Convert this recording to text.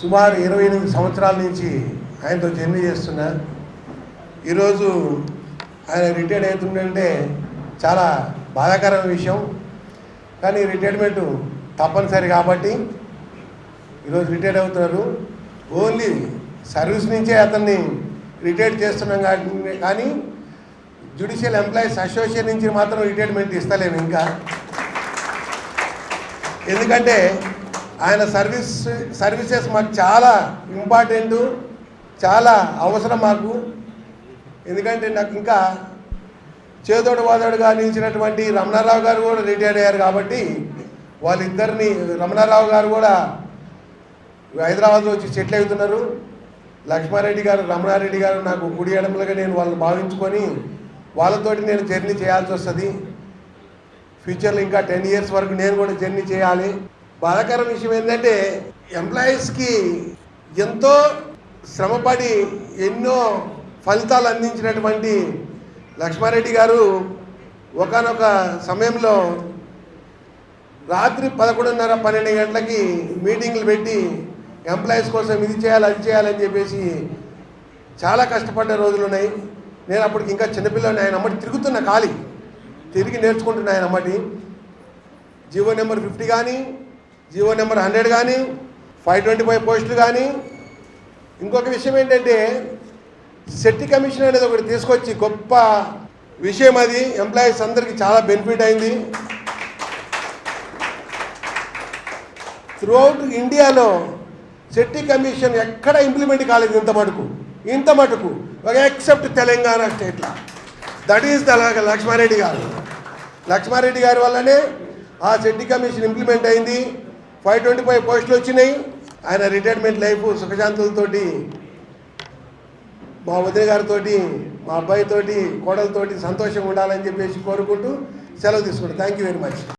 సుమారు ఇరవై ఎనిమిది సంవత్సరాల నుంచి ఆయనతో జర్నీ చేస్తున్నా. ఈరోజు ఆయన రిటైర్డ్ అవుతుందంటే చాలా బాధాకరమైన విషయం. కానీ రిటైర్మెంట్ తప్పనిసరి కాబట్టి ఈరోజు రిటైర్డ్ అవుతున్నారు. ఓన్లీ సర్వీస్ నుంచే అతన్ని రిటైర్డ్ చేస్తున్నాం కానీ జ్యుడిషియల్ ఎంప్లాయీస్ అసోసియేషన్ నుంచి మాత్రం రిటైర్మెంట్ ఇస్తలేము ఇంకా. ఎందుకంటే ఆయన సర్వీస్ సర్వీసెస్ మాకు చాలా ఇంపార్టెంట్ చాలా అవసరం మాకు. ఎందుకంటే నాకు ఇంకా చేదోడు వాదోడుగా నిలిచినటువంటి రమణారావు గారు కూడా రిటైర్డ్ అయ్యారు కాబట్టి వాళ్ళిద్దరిని రమణారావు గారు కూడా హైదరాబాద్లో వచ్చి సెటిల్ అవుతున్నారు. లక్ష్మారెడ్డి గారు రమణారెడ్డి గారు నాకు గుడి ఎడమలుగా నేను వాళ్ళని భావించుకొని వాళ్ళతోటి నేను జర్నీ చేయాల్సి వస్తుంది. ఫ్యూచర్లో ఇంకా టెన్ ఇయర్స్ వరకు నేను కూడా జర్నీ చేయాలి. బాధాకర విషయం ఏంటంటే ఎంప్లాయీస్కి ఎంతో శ్రమపడి ఎన్నో ఫలితాలు అందించినటువంటి లక్ష్మారెడ్డి గారు ఒకనొక సమయంలో రాత్రి పదకొండున్నర పన్నెండు గంటలకి మీటింగ్లు పెట్టి ఎంప్లాయీస్ కోసం ఇది చేయాలి అది చేయాలని చెప్పేసి చాలా కష్టపడ్డ రోజులు ఉన్నాయి. నేను అప్పటికి ఇంకా చిన్నపిల్లని ఆయన అమ్మటి తిరుగుతున్న ఖాళీ. తిరిగి నేర్చుకుంటున్నా ఆయన అమ్మటి. జీవో నెంబర్ ఫిఫ్టీ కానీ జీవో నెంబర్ హండ్రెడ్ కానీ ఫైవ్ ట్వంటీ ఫైవ్ పోస్టులు కానీ. ఇంకొక విషయం ఏంటంటే సెట్టి కమిషన్ అనేది ఒకటి తీసుకొచ్చి గొప్ప విషయం అది. ఎంప్లాయీస్ అందరికీ చాలా బెనిఫిట్ అయింది. త్రూఅవుట్ ఇండియాలో సెట్టి కమిషన్ ఎక్కడ ఇంప్లిమెంట్ కాలేదు ఇంత మటుకు. ఇంత మటుకు. ఒక ఎక్సెప్ట్ తెలంగాణ స్టేట్లో దట్ ఈస్ ద లక్ష్మారెడ్డి గారు. లక్ష్మారెడ్డి గారి వల్లనే ఆ సెట్టి కమిషన్ ఇంప్లిమెంట్ అయింది. ఫైవ్ ట్వంటీ ఫైవ్ పోస్టులు వచ్చినాయి. ఆయన రిటైర్మెంట్ లైఫ్ సుఖశాంతులతోటి మా వదిన గారితో మా అబ్బాయితోటి కోడలతోటి సంతోషంగా ఉండాలని చెప్పేసి కోరుకుంటూ సెలవు తీసుకుంటాను థ్యాంక్ యూ వెరీ మచ్